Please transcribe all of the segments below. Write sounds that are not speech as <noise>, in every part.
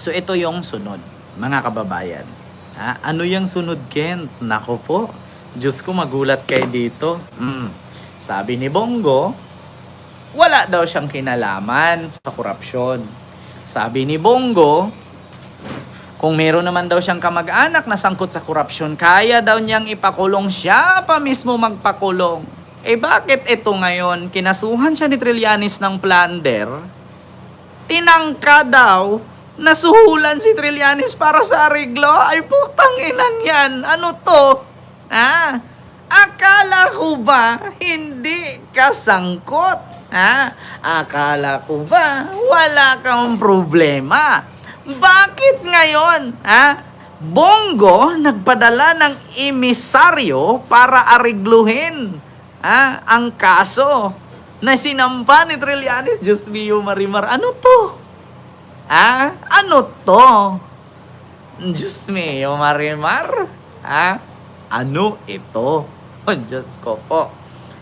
So ito yung sunod, mga kababayan. Ha? Ano yung sunod, Kent? Nako po, Diyos ko magulat kayo dito. Mm. Sabi ni Bongo, wala daw siyang kinalaman sa korupsyon. Sabi ni Bongo, kung meron naman daw siyang kamag-anak na sangkot sa korupsyon, kaya daw niyang ipakulong siya pa mismo magpakulong. Eh bakit ito ngayon, kinasuhan siya ni Trillanes ng plunder, tinangka daw na suhulan si Trillanes para sa ariglo? Ay putang inan yan, ano to? Ah, akala ko ba hindi ka sangkot? Ha? Akala ko ba wala kang problema? Bakit ngayon, ha? Bongo nagpadala ng emisaryo para arigluhin ha, ang kaso na sinampa ni Trillanes. Diyos mio, Marimar. Ano to? Ha? Ano to? Diyos mio, Marimar. Ha? Ano ito? <laughs> Oh, Diyos ko po.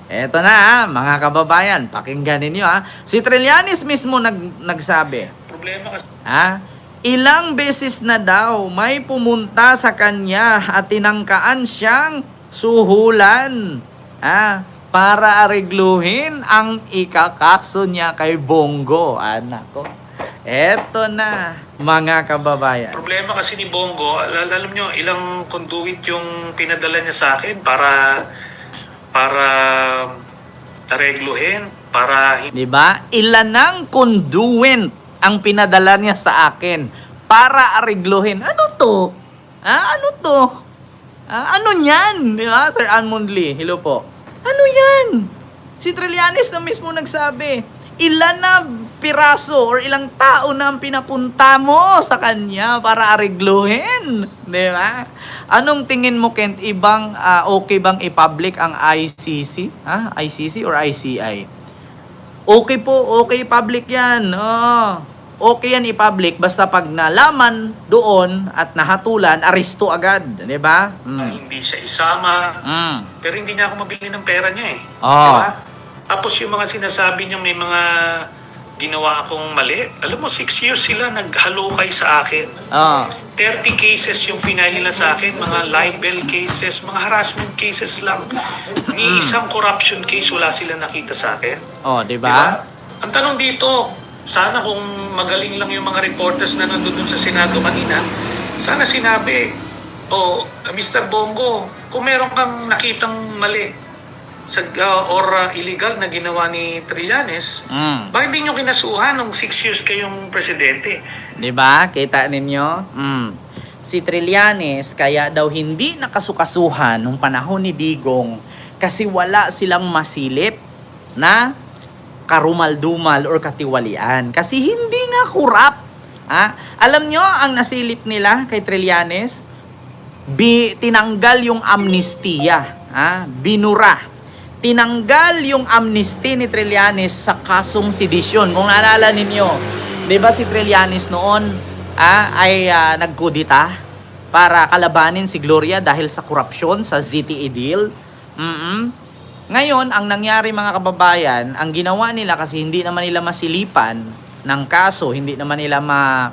Eto na ha, mga kababayan, pakinggan ninyo ha. Si Trillanes mismo nag, nagsabi, Problema kasi Ha? Ilang beses na daw may pumunta sa kanya at tinangkaan siyang suhulan. Ha? Para arigluhin ang ikakaso niya kay Bongo. Anak ko. Eto na, mga kababayan. problema kasi ni Bongo, al- alam nyo, ilang conduit yung pinadala niya sa akin para para aregluhin, para Di ba? Ilan ng conduent ang pinadala niya sa akin para arigluhin. Ano to? Ah, ano to? Ah, ano yan? Di ba, Sir Anmond Lee? Hello po. Ano yan? Si Trillanes na mismo nagsabi, ilan na piraso or ilang tao na ang pinapunta mo sa kanya para arigluhin. Di ba? Anong tingin mo, Kent? Ibang, ah, okay bang i-public ang ICC? Ah, ICC or ICI? Okay po, okay public yan. Oo. Okay yan i-public basta pag nalaman doon at nahatulan, aresto agad, 'di ba? Mm. hindi siya isama. Mm. Pero hindi niya ako mabili ng pera niya eh. Oo. Di ba? Tapos yung mga sinasabi niya may mga ginawa akong mali. Alam mo, six years sila naghalukay sa akin. Oh. 30 cases yung final nila sa akin, mga libel cases, mga harassment cases lang. Ni isang corruption case wala sila nakita sa akin. Oh, 'di ba? ba? Ang tanong dito, sana kung magaling lang yung mga reporters na nandun dun sa Senado kanina, sana sinabi, oh, Mr. Bongo, kung meron kang nakitang mali sa, uh, or uh, illegal na ginawa ni Trillanes, Mm. bakit di nyo kinasuhan nung six years kayong presidente? 'Di ba? Kita ninyo? Mm. Si Trillanes kaya daw hindi nakasukasuhan nung panahon ni Digong kasi wala silang masilip na karumal-dumal or katiwalian. Kasi hindi nga kurap. Ha? Alam nyo, ang nasilip nila kay Trillanes, bi, tinanggal yung amnestiya. Ha? Binura. Tinanggal yung amnesty ni Trillanes sa kasong sedisyon. Kung naalala ninyo, di ba si Trillanes noon ah, ay ah, nagkudita para kalabanin si Gloria dahil sa korupsyon sa ZTE deal? mm Ngayon, ang nangyari mga kababayan, ang ginawa nila kasi hindi naman nila masilipan ng kaso, hindi naman nila ma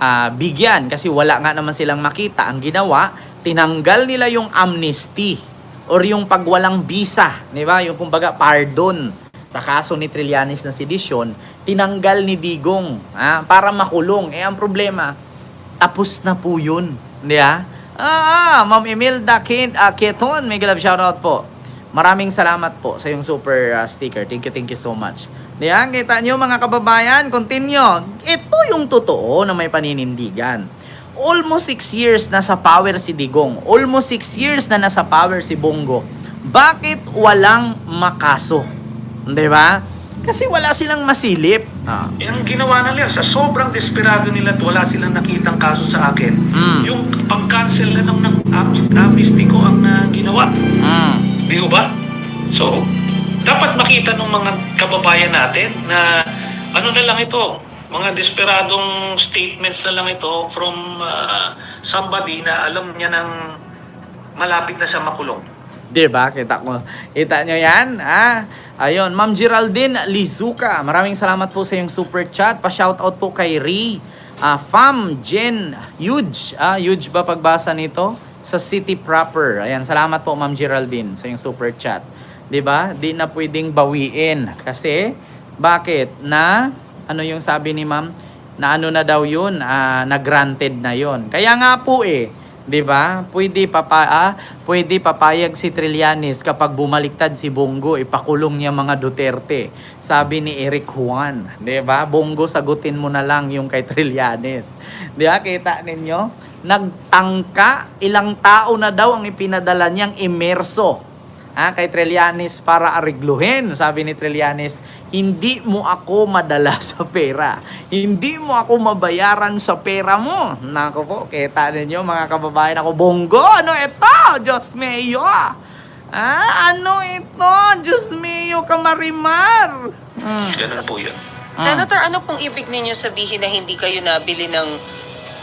ah, bigyan kasi wala nga naman silang makita. Ang ginawa, tinanggal nila yung amnesty or yung pagwalang visa, di ba? Yung kumbaga pardon sa kaso ni Trillanes na sedisyon, tinanggal ni Digong ah, para makulong. Eh ang problema, tapos na po yun. Di ba? Ah, ah, Ma'am Imelda Kent, uh, Keton, may galab shoutout po. Maraming salamat po sa yung super ah, sticker. Thank you, thank you so much. Di ba? Kita nyo mga kababayan, continue. Ito yung totoo na may paninindigan. Almost 6 years na sa power si Digong. Almost 6 years na nasa power si Bongo. Bakit walang makaso? Di ba? Kasi wala silang masilip. Ah. Eh, ang ginawa na nila, sa sobrang desperado nila at wala silang nakitang kaso sa akin, Mm. yung pag-cancel na ng, ng am- amnesty ko ang ah, ginawa. Mm. Di ba? So, dapat makita ng mga kababayan natin na ano na lang ito, mga desperadong statements na lang ito from ah, somebody na alam niya ng malapit na sa makulong. Di ba? Kita ko. Kita nyo yan? Ah, ayun. Ma'am Geraldine Lizuka. Maraming salamat po sa yung super chat. Pa-shoutout po kay Ri. Ah, Fam Jen Huge. Ah, huge ba pagbasa nito? Sa city proper. Ayan, salamat po Ma'am Geraldine sa yung super chat. 'Di ba? Di na pwedeng bawiin kasi bakit? Na ano yung sabi ni Ma'am? Na ano na daw 'yun? Ah, na granted na 'yun. Kaya nga po eh, 'di ba? Pwede papa ah, pwede papayag si Trillanes kapag bumaliktad si Bongo ipakulong niya mga Duterte. Sabi ni Eric Juan, 'di ba? Bongo sagutin mo na lang yung kay Trillanes. 'Di ba? Kita ninyo? Nagtangka, ilang tao na daw ang ipinadala niyang imerso ah, kay Trillanes para arigluhin. Sabi ni Trillanes, hindi mo ako madala <laughs> sa pera. Hindi mo ako mabayaran sa pera mo. Nako po, kita ninyo mga kababayan ako, Bongo, ano ito? Diyos mio. Ah, ano ito? Diyos mio, kamarimar. Hmm. Ganun po yun. Senator, ano pong ibig ninyo sabihin na hindi kayo nabili ng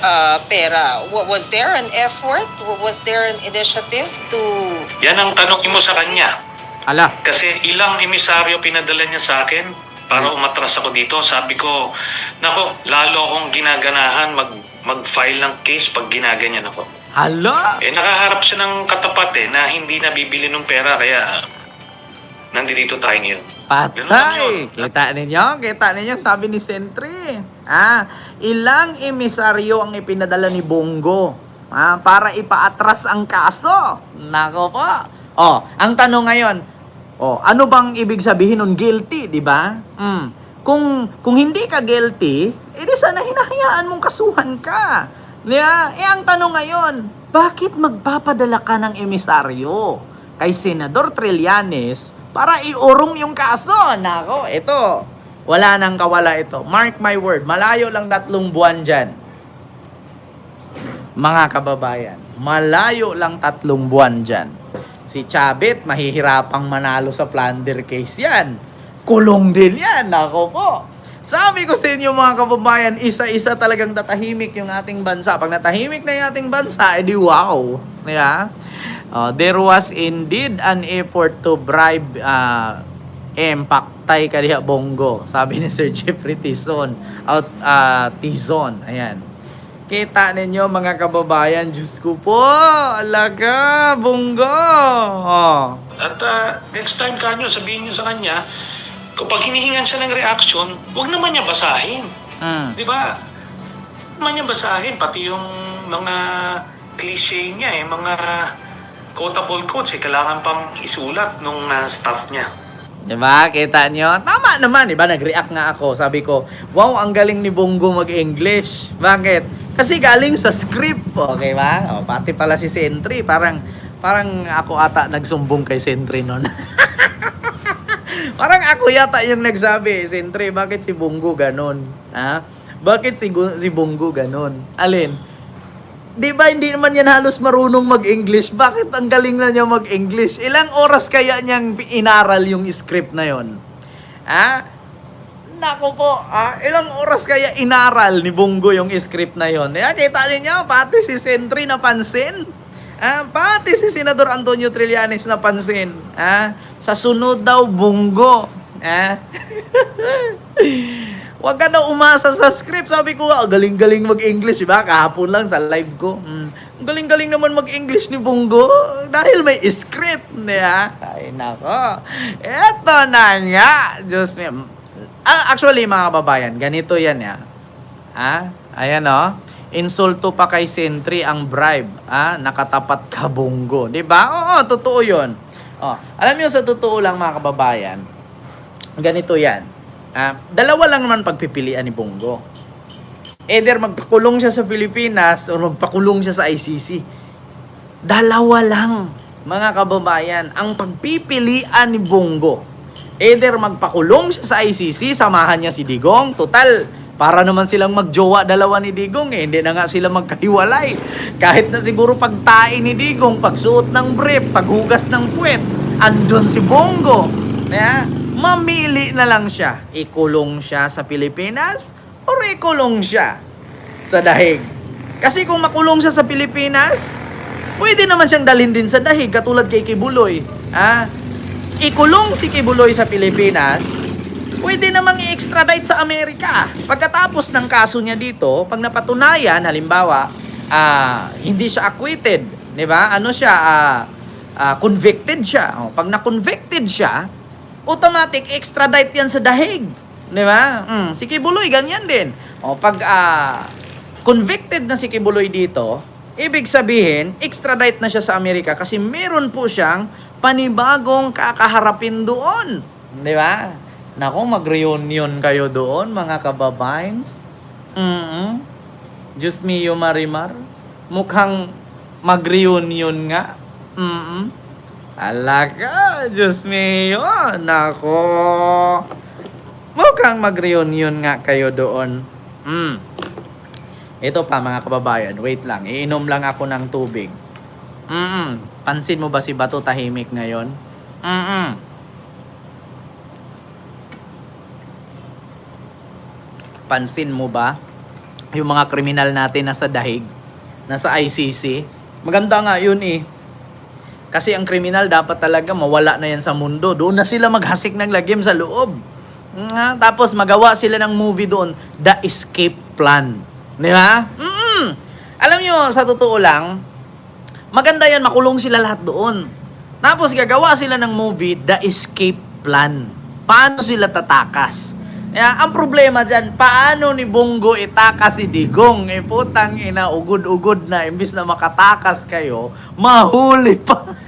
ah, pera? Wa- Was there an effort? Wa- Was there an initiative to... Yan ang tanong mo sa kanya. Ala, Kasi ilang emisaryo pinadala niya sa akin para umatras ako dito. Sabi ko, nako, lalo akong ginaganahan mag, mag-file ng case pag ginaganyan ako. hala. Eh, nakaharap siya ng katapat eh, na hindi nabibili ng pera, kaya nandito tayo ngayon. Patay! yun. Kita ninyo? Kita ninyo? Sabi ni Sentry. Ah, ilang emisaryo ang ipinadala ni Bongo ah, para ipaatras ang kaso. Nako po. Oh, ang tanong ngayon, oh, ano bang ibig sabihin nun guilty, di ba? Mm. Kung kung hindi ka guilty, edi sana hinahayaan mong kasuhan ka. Yeah? Eh ang tanong ngayon, bakit magpapadala ka ng emisaryo kay Senador Trillanes para iurong yung kaso? Nako, ito. Wala nang kawala ito. Mark my word, malayo lang tatlong buwan dyan. Mga kababayan, malayo lang tatlong buwan dyan. Si Chabit, mahihirapang manalo sa plunder case yan. Kulong din yan, nako po. Sabi ko sa inyo mga kababayan, isa-isa talagang tatahimik yung ating bansa. Pag natahimik na yung ating bansa, edi wow. Yeah? Uh, there was indeed an effort to bribe uh, M. Paktay kaliha Bongo. Sabi ni Sir Jeffrey Tizon. Out, uh, Tizon. Ayan. Kita ninyo mga kababayan, Diyos ko po, alaga, Bongo. Oh. At ah, next time kanyo, sabihin niyo sa kanya, kapag hinihingan siya ng reaction, huwag naman niya basahin. Mm. Di ba? Naman niya basahin, pati yung mga cliche niya, eh, mga quotable quotes, eh, kailangan pang isulat nung ah, staff niya. Diba? Kita nyo? Tama naman, diba? Nag-react nga ako. Sabi ko, wow, ang galing ni Bongo mag-English. Bakit? Kasi galing sa script. Okay ba? O, pati pala si Sentry. Parang, parang ako ata nagsumbong kay Sentry nun. <laughs> parang ako yata yung nagsabi, Sentry, bakit si Bongo ganon? Ha? Bakit si, si Bongo ganon? Alin? Di ba hindi naman yan halos marunong mag-English? Bakit ang galing na niya mag-English? Ilang oras kaya niyang inaral yung script na yon? Ha? Nako po, ah, ilang oras kaya inaral ni Bongo yung script na yon? Kaya kita niyo, pati si Sentry napansin. Ah, pati si Senador Antonio Trillanes napansin. Ah, sa sunod daw Bongo. Ah. <laughs> Huwag ka na umasa sa script. Sabi ko, ah, galing-galing mag-English, di ba? Kahapon lang sa live ko. Mm. Galing-galing naman mag-English ni Bungo. Dahil may script, di ba? Ay, nako. Eto na nga. Diyos me. Ah, actually, mga kababayan, ganito yan, ya. Ha? Ayan, oh. Insulto pa kay Sentry ang bribe. Ah, nakatapat ka, Bungo. Di ba? Oo, totoo yun. Oh, alam niyo sa totoo lang, mga kababayan, ganito yan. Ah, dalawa lang naman pagpipilian ni Bongo. Either magpakulong siya sa Pilipinas o magpakulong siya sa ICC. Dalawa lang, mga kababayan, ang pagpipilian ni Bongo. Either magpakulong siya sa ICC, samahan niya si Digong. Total, para naman silang magjowa dalawa ni Digong eh. Hindi na nga sila magkahiwalay. Kahit na siguro pagtain ni Digong, pagsuot ng brief, paghugas ng puwet, andun si Bongo. Yeah? Mamili na lang siya. Ikulong siya sa Pilipinas or ikulong siya sa dahig. Kasi kung makulong siya sa Pilipinas, pwede naman siyang dalhin din sa dahig katulad kay Kibuloy. Ah, ikulong si Kibuloy sa Pilipinas pwede namang i-extradite sa Amerika. Pagkatapos ng kaso niya dito, pag napatunayan, halimbawa, ah, hindi siya acquitted, di ba? Ano siya, ah, ah, convicted siya. O, pag na-convicted siya, automatic extradite yan sa dahig. Di ba? Mm, si Kibuloy, ganyan din. O, pag ah, convicted na si Kibuloy dito, ibig sabihin, extradite na siya sa Amerika kasi meron po siyang panibagong kakaharapin doon. Di ba? Nako, mag-reunion kayo doon, mga kababayans. mm Diyos mio, Marimar. Mukhang mag-reunion nga. mm Alaga, Diyos mio. Nako. Mukhang mag-reunion nga kayo doon. Mm. Ito pa mga kababayan, wait lang. Iinom lang ako ng tubig. Mm Pansin mo ba si Bato tahimik ngayon? Mm Pansin mo ba yung mga kriminal natin nasa dahig, nasa ICC? Maganda nga yun eh. Kasi ang kriminal dapat talaga mawala na yan sa mundo. Doon na sila maghasik ng lagim sa loob. Nga, tapos magawa sila ng movie doon, The Escape Plan. Di ba? Mm Alam nyo, sa totoo lang, maganda yan, makulong sila lahat doon. Tapos gagawa sila ng movie, The Escape Plan. Paano sila tatakas? Kaya, ang problema dyan, paano ni Bongo itakas si Digong? Eh, putang ina, ugod-ugod na. Imbis na makatakas kayo, mahuli pa. <laughs>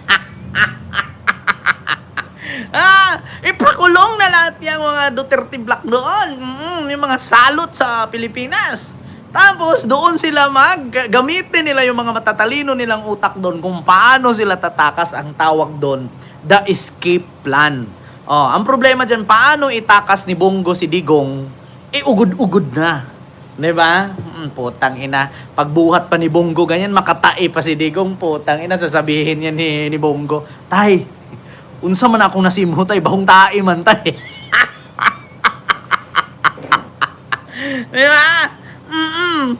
<laughs> ah, ipakulong na lahat yung mga Duterte Black doon. Mm, yung mga salot sa Pilipinas. Tapos, doon sila mag, gamitin nila yung mga matatalino nilang utak doon kung paano sila tatakas ang tawag doon, the escape plan. Oh, ang problema dyan, paano itakas ni Bongo si Digong, eh ugod-ugod na. 'Di ba? Mm, putang ina. Pagbuhat pa ni Bongo ganyan, makatae pa si Digong, putang ina sasabihin niya ni, ni Bongo, "Tay, unsa man akong nasimutay, bahong tae man tay." <laughs> Di ba? Mm-mm.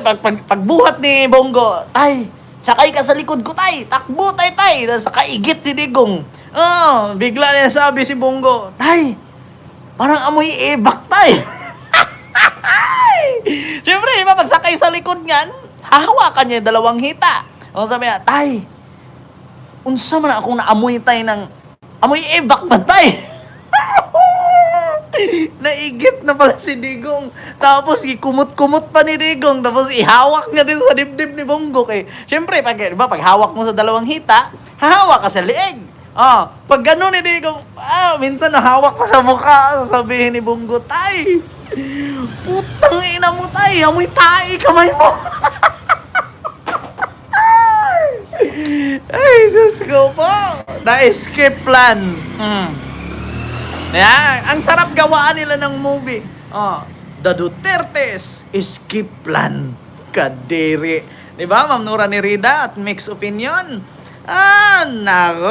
Pag, pag, pagbuhat ni Bongo, tay, sakay ka sa likod ko, tay. Takbo, tay, tay. Tapos Sakaigit si Digong. Oh, bigla niya sabi si Bongo, tay, parang amoy ebak, tay. <laughs> <laughs> Siyempre, di ba, pag sakay sa likod niyan, hahawakan niya dalawang hita. O sabi niya, tay, unsa man akong naamoy tay ng amoy ebak man tay. <laughs> Naigit na pala si Digong. Tapos ikumot-kumot pa ni Digong. Tapos ihawak niya din sa dibdib ni Bongo. Kay, syempre, pag, di ba, pag hawak mo sa dalawang hita, hahawak ka sa leeg. Ah, pag gano'n ni Digong, ah, minsan nahawak pa sa mukha. Sabihin ni Bongo, tay, putang ina mo tay, amoy tae kamay mo. <laughs> Ay, Diyos ko po. Na-escape plan. Hmm. Yan, ang sarap gawaan nila ng movie. Oh, The Dutertes Escape Plan. Kadiri. Di ba, Ma'am Nura ni Rida at Mixed Opinion? Ah, nako.